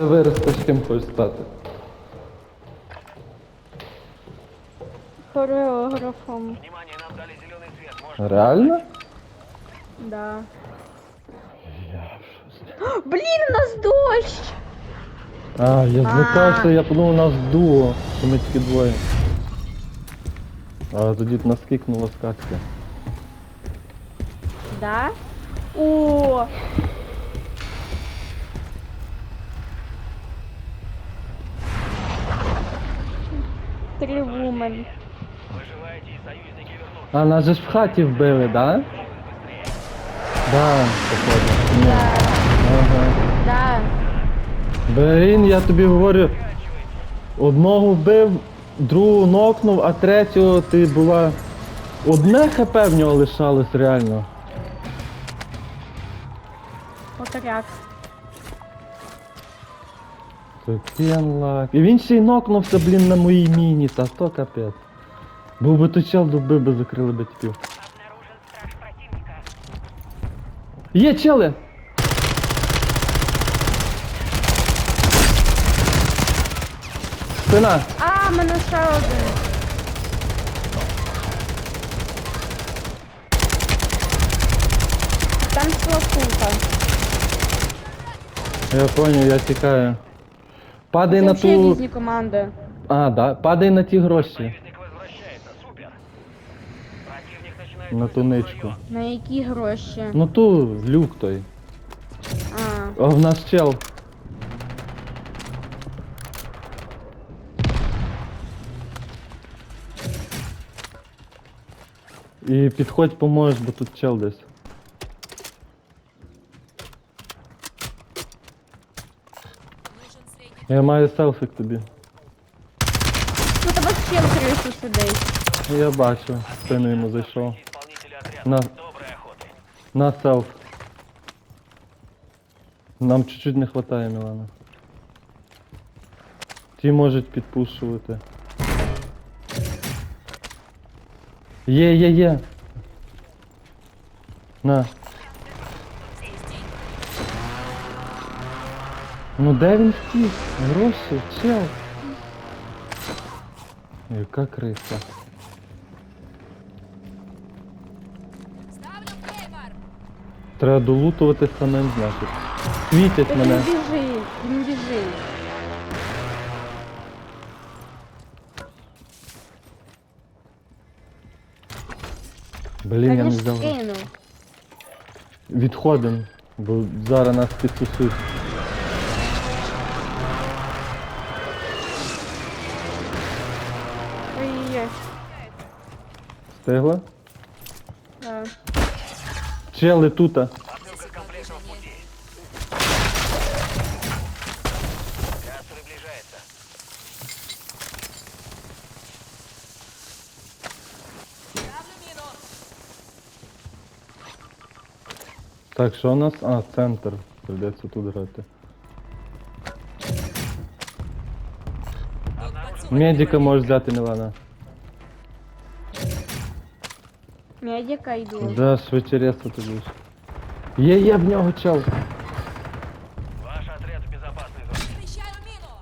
Виростеш, ким хочеш стати. Хореографом. Внимание, нам дали зеленый свет. Можно Реально? Да. Я Блін, у нас дощ! А, я злякався, я подумав, у нас дуо, що ми тільки двоє. А тоді нас кикнуло з катки. Да? О! Союзники вернутся. А, нас же ж в хаті вбили, да? Да, походу. Ні. Ага. Да. Блін, я тобі говорю. Одного вбив, другого нокнув, а третього ти була. Одне хп в нього лишалось реально. Отак. Такий анлак. І він ще й нокнувся, блін, на моїй міні, та то капець. Був би той чел, добив би закрили би типів. Обнаружен страж противника. Є чели! Спина! А, мене ще один. Там слакуха. Я понял, я тікаю. Падай на ту. різні команди. А, да. Падай на ті гроші. Союзник возвращается. Супер. Противник начинает На выходить ту ничку. На які гроші? Ну ту люк той. А, О, в нас чел. І підходь поможеш, бо тут чел десь. Я маю селфік тобі. ну тебе в кришу сидить. Я бачу, в спину йому зайшов. На, на селф. Нам чуть-чуть не хватає, Мілана. Ті можуть підпушувати. Є, є, є. На. Ну де він втік? Гроші, чел. Яка криса. Треба долутувати самим, значить. Світять Так мене. він біжить, він біжить. Блін, я не він ж скинув. Відходимо, бо зараз нас підсусуть. Встигла? Да. Чели тута. Так, що у нас? А, центр. Придеться тут грати. Медика можеш взяти, Мілана. Медика йду. Да, резко тобі. я Є, є в нього чел. Ваш отряд в безопасной зоне. Переміщаю міну!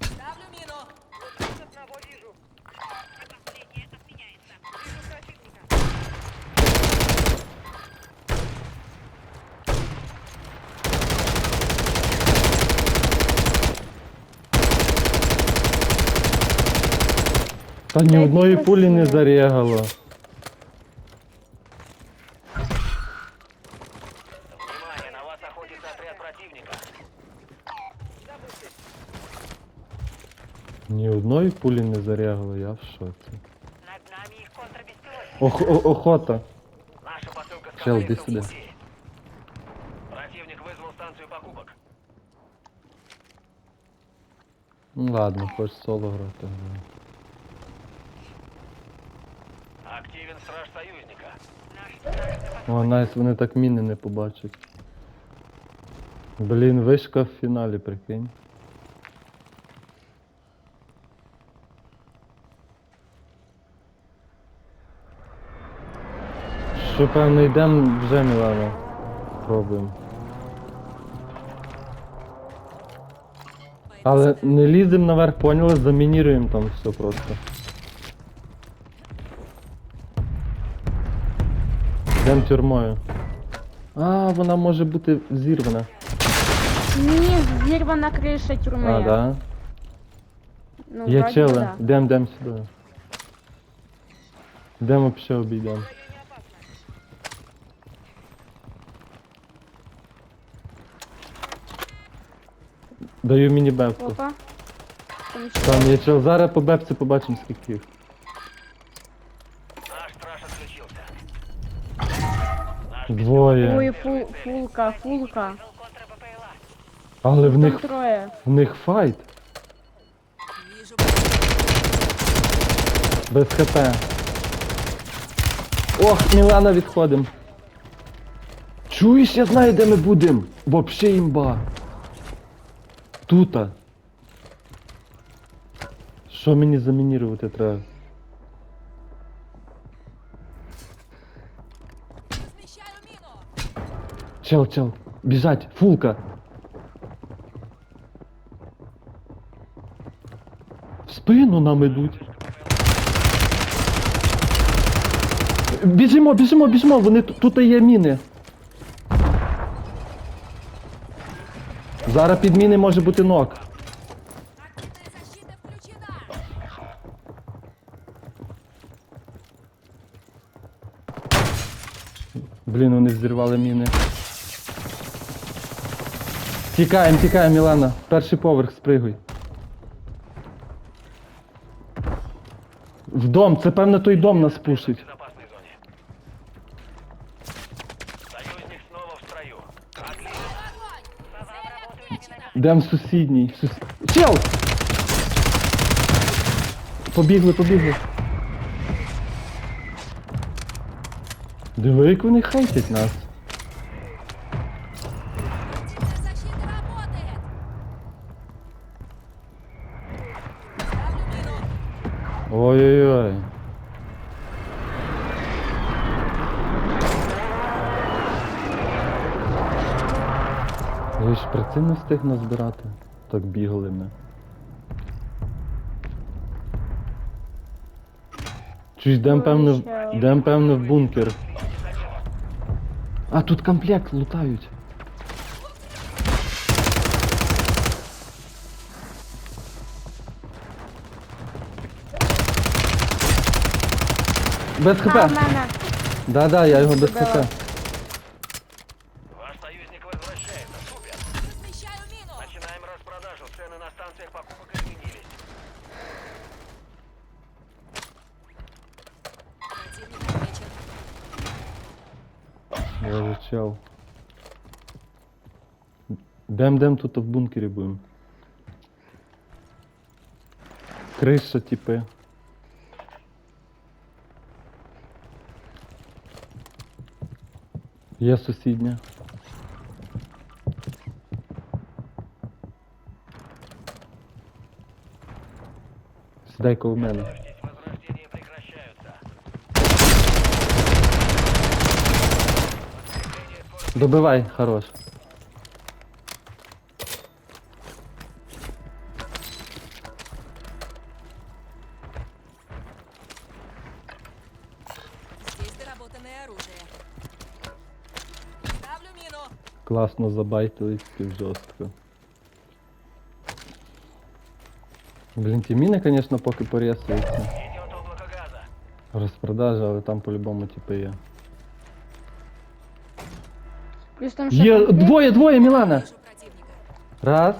Ставлю міну! Та ні одної пулі не зарягало. Внимание, на вас охотится отряд противника. Ні одної пулі не зарягало, я в шоці. Над нами их контрбеспилотник. Ох, о- охота. Наша посылка Чел, иди сюда. пути. Противник вызвал станцию покупок. Ну ладно, хоч соло грати. граю. Активен союзника. О, найс, вони так міни не побачать. Блін, вишка в фіналі, прикинь. що, певно, йдемо вже Мілана. Пробуємо. Але не ліземо наверх, поняли, замініруємо там все просто. Йдемо тюрмою. А, вона може бути зірвана. Ні, зірвана криша тюрми. А, да? Ну, Є вроді чели. да. Йдемо, йдемо сюди. Йдемо ще обійдемо. Даю мені бепку. Опа. Там ще. Там є чел. Зараз по бепці побачимо скільки їх. Двоє. Ой, фу, фулка, фулка. Але в Там них троє. в них файт. Без хп. Ох, Мілана відходим. Чуєш, я знаю, де ми будемо. Вообще імба. Тута. Що мені замінірувати треба? Чел, чел. Біжать, фулка. В спину нам ідуть. Біжимо, біжимо, біжимо, вони тут, є міни. Зараз під міни може бути включена. Блін, вони взірвали міни. Тікаємо, тікаємо, Мілана. Перший поверх спригуй. В дом, це певно той дом нас пушить. Союзник снова в строю. В сусідній. Сус... Чел! Побігли, побігли. Диви, як вони хейтять нас. Ой-ой-ой. Я ж при не встиг назбирати. Так бігали ми. Чи йдем певно, в- Ще. йдем певно в бункер. А, тут комплект лутають. Без А, в хп. мене. Да-да, я його без хп. Ваш союзник возвращается. Супер. Смещаю мину. Начинаем распродажу. Цены на станциях покупок изменились. Противник отмечен. Я чел. Дем дем тут в бункері будемо. Криша, типи. Є сусідня. Сідай коло мене. Здесь возрождения прекращаются. Добивай, хорош. Здесь доработанное оружие. Класно забайтили таки жорстко. Блін, ті міни, звісно, поки порісуються. Розпродажа, але там по-любому типи є. Плюс там ще Є комплект. двоє, двоє, Мілана! Раз.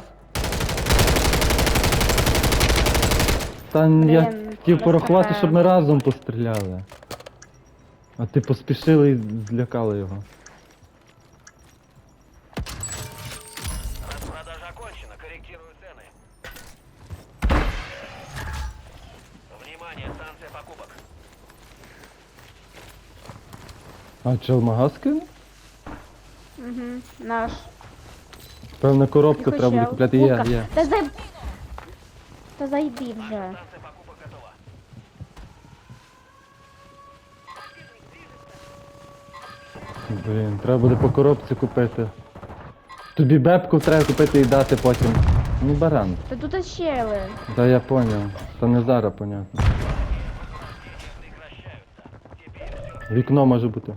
Та я Блін, хотів порахувати, щоб ми разом постріляли. А ти поспішили і злякали його. Распродажа окончена. Корректирую цены. Внимание, станция покупок. А чел скинув? Угу, наш. Певна коробка треба буде купляти. Є, є. Та зай... Та зайди вже. Блін, треба буде по коробці купити. Тобі бебку треба купити і дати потім. Ну баран. Та тут щели. Да я поняв. Та не зараз понятно. Вікно може бути.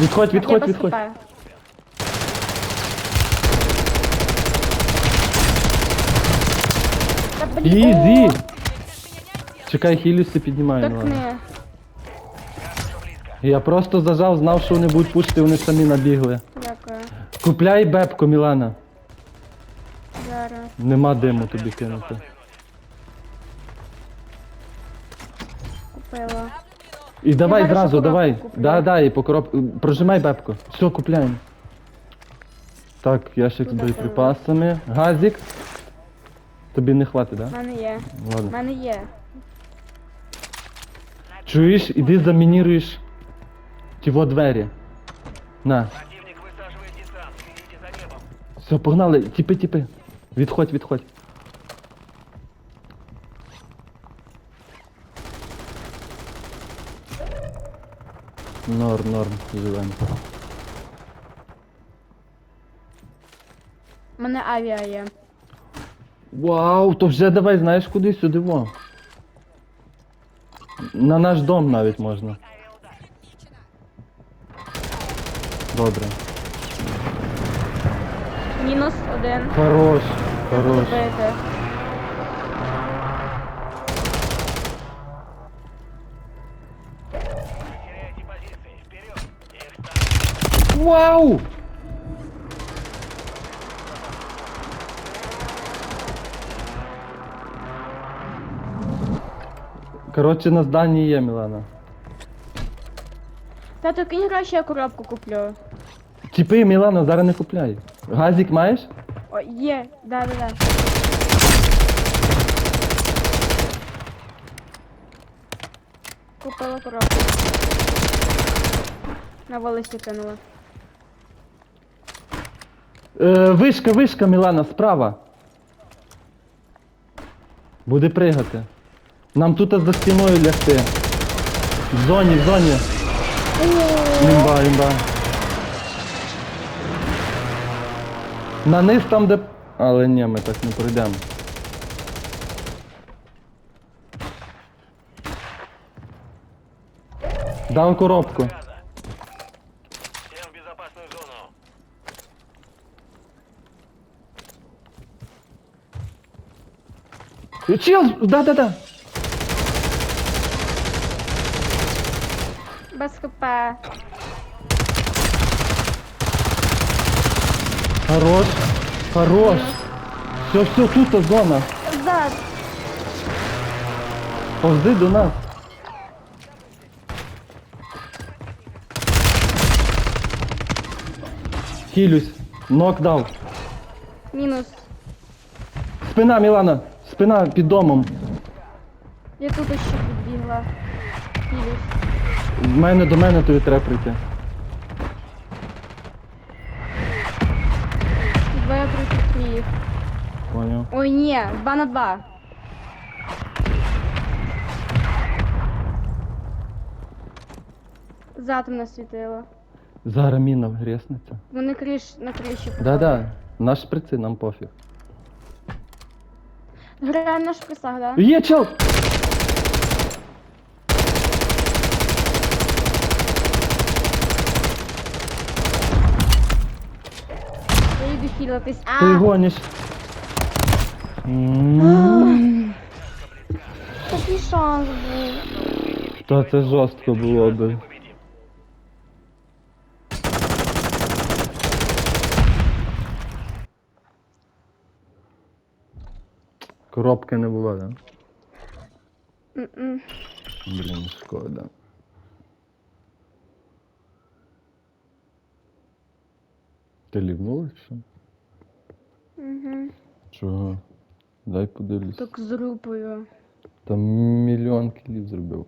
Відходь, відходь, відходь. хп. Та блін, Ізі! Чекай, хілюся піднімаю. ну ладно. Торкни. Я просто зажав, знав, що вони будуть пушити, вони самі набігли. Дякую. Купляй бебку, Мілана. Зараз. Нема диму тобі кинути. І давай зараз зразу, давай. Да, да, і по коробку. Прожимай бебку. Все, купляємо. Так, ящик з боєприпасами. Газик. Тобі не хватить, У мене є. У Ладно. мене є. Чуєш, іди замініруєш тіво двері. На. Противник высаживает десант. Следите за небом. Все, погнали. Тіпи, тіпи. Відходь, відходь. Норм, норм, живенько. У мене авіа є. Вау, то вже давай, знаєш куди сюди во. На наш дом навіть можна. Добре. Мінус один. Хорош, хорош. Бити. Вау! Коротше, на зданні є, Мілана. Тато, кинь гроші, я коробку куплю. Тіпи, Мілана, зараз не купляй. Газик маєш? О, є, да, да, да. Купила коробку. На волосі кинула. Е, вишка, вишка, Мілана, справа. Буде пригати. Нам тут за стіною лягти. В зоні, в зоні. Імба, імба. На низ там, де. Але ні, ми так не пройдемо. Дав коробку. Чел! Да-да-да! Без хп. Хорош! Хорош! Все, все, тут зона. Зад. Повзи до нас. Хілюсь. Нок дав. Мінус. Спина, Мілана. Спина під домом. Я тут ще підбігла. В мене до мене тобі треба прийти. Двоє проти їх. Поняв. Ой, ні, два на два. Зад мене світило. Зараз міна гріснеться. Вони криш на криші. Да-да. Наш шприци, нам пофіг. Граємо на шприцах, да? Є чел! Я йду хілитись. Ти А, гониш. М, такий шанс був. Та це жорстко було би. Коробки не було, да? Блін, шкода. Ти лівнула чи? Угу. Чого? Дай подивлюсь. Так з групою. Там мільйон кілів зробив.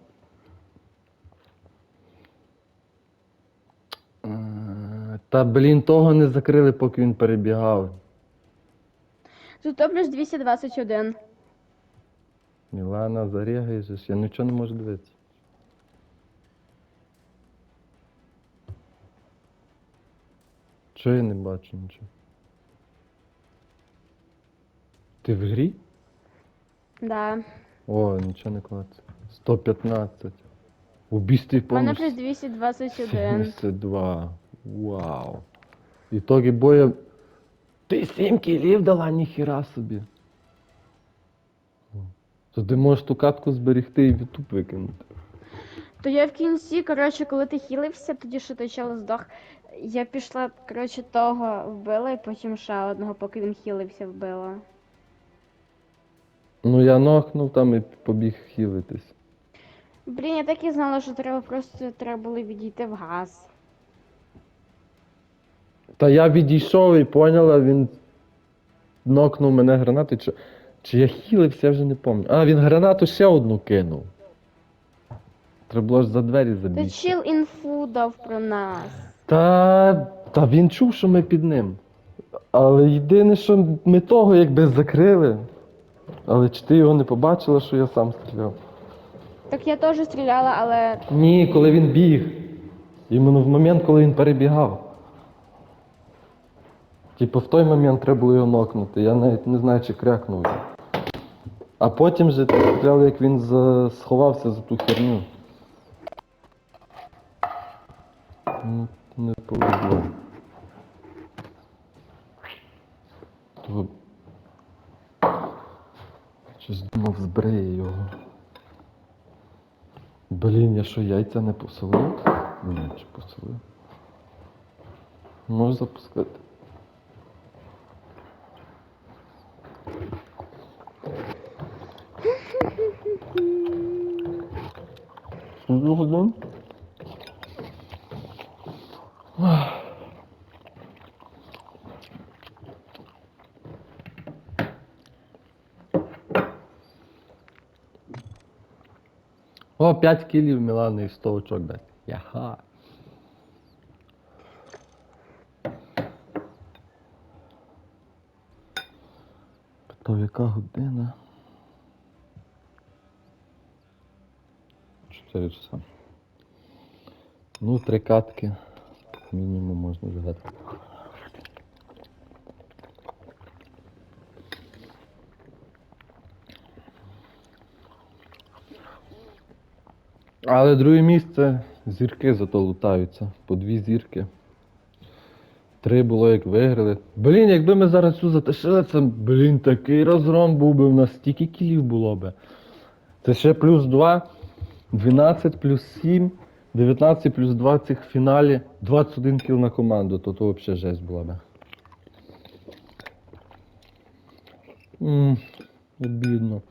Е, Та блін, того не закрили, поки він перебігав. Плюс 221. Мілана, зарягай я нічого не можу дивитися. Чого я не бачу нічого? Ти в грі? Да. О, нічого не клацає. 115. Убійстві У мене плюс 221. 72. Вау. Ітоги бою. Ти 7 кілів дала, ніхіра собі. То ти можеш ту катку зберегти і в YouTube викинути. То я в кінці, коротше, коли ти хілився, тоді що той чел здох. Я пішла, коротше, того вбила і потім ще одного, поки він хілився, вбила. Ну я нокнув там і побіг хілитись. Блін, я так і знала, що треба просто треба було відійти в газ. Та я відійшов і поняла, він нокнув мене гранатою. Чи, чи я хілився, я вже не пам'ятаю. А, він гранату ще одну кинув. Треба було ж за двері Ти забігти. чил інфу дав про нас. Та, та він чув, що ми під ним. Але єдине, що ми того якби закрили. Але чи ти його не побачила, що я сам стріляв? Так я теж стріляла, але Ні, коли він біг. Іменно в момент, коли він перебігав. Типу в той момент треба було його нокнути. Я навіть не знаю, чи крякнув. А потім же стріляли, як він за... сховався за ту херню. Ну, не повезло. То... Щось думав, збриє його. Блін, я що, яйця не посолив? Ні, чи посолив? Можеш запускати. Годин? О, 5 кілів Мілани і 100 очок дасть. Яха. Питав, яка година? 4 часа. Ну, три катки. Мінімум можна згадати. Але друге місце зірки зато лутаються. По дві зірки. Три було як виграли. Блін, якби ми зараз цю затишили, це, блін, такий розгром був би в нас стільки кілів було би. Це ще плюс 2, 12 плюс 7, 19 плюс 20 в фіналі, 21 кіл на команду, то то взагалі жесть була би. Обідно.